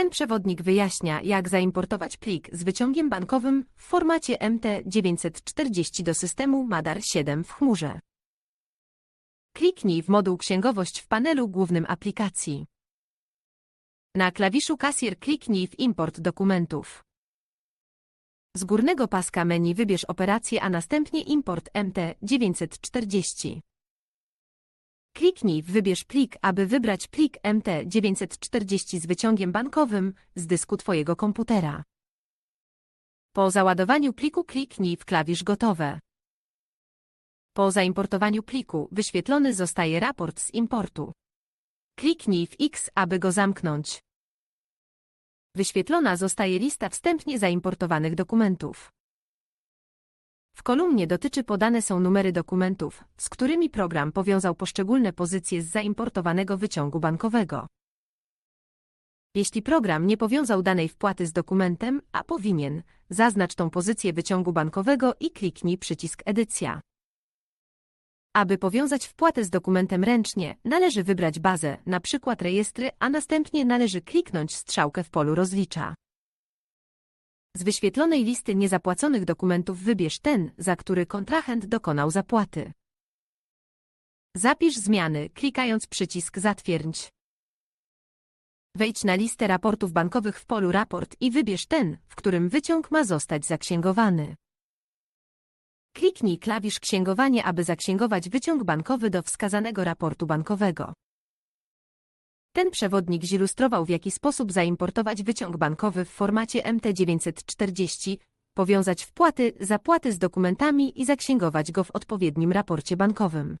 Ten przewodnik wyjaśnia, jak zaimportować plik z wyciągiem bankowym w formacie MT940 do systemu Madar 7 w chmurze. Kliknij w moduł Księgowość w panelu głównym aplikacji. Na klawiszu Kasjer kliknij w Import dokumentów. Z górnego paska menu wybierz operację, a następnie Import MT940. Kliknij w Wybierz plik, aby wybrać plik MT940 z wyciągiem bankowym z dysku Twojego komputera. Po załadowaniu pliku kliknij w klawisz Gotowe. Po zaimportowaniu pliku wyświetlony zostaje raport z importu. Kliknij w X, aby go zamknąć. Wyświetlona zostaje lista wstępnie zaimportowanych dokumentów. W kolumnie dotyczy podane są numery dokumentów, z którymi program powiązał poszczególne pozycje z zaimportowanego wyciągu bankowego. Jeśli program nie powiązał danej wpłaty z dokumentem, a powinien, zaznacz tą pozycję wyciągu bankowego i kliknij przycisk Edycja. Aby powiązać wpłatę z dokumentem ręcznie, należy wybrać bazę, przykład rejestry, a następnie należy kliknąć strzałkę w polu rozlicza. Z wyświetlonej listy niezapłaconych dokumentów wybierz ten, za który kontrahent dokonał zapłaty. Zapisz zmiany, klikając przycisk Zatwierdź. Wejdź na listę raportów bankowych w polu Raport i wybierz ten, w którym wyciąg ma zostać zaksięgowany. Kliknij klawisz Księgowanie, aby zaksięgować wyciąg bankowy do wskazanego raportu bankowego. Ten przewodnik zilustrował, w jaki sposób zaimportować wyciąg bankowy w formacie MT940, powiązać wpłaty, zapłaty z dokumentami i zaksięgować go w odpowiednim raporcie bankowym.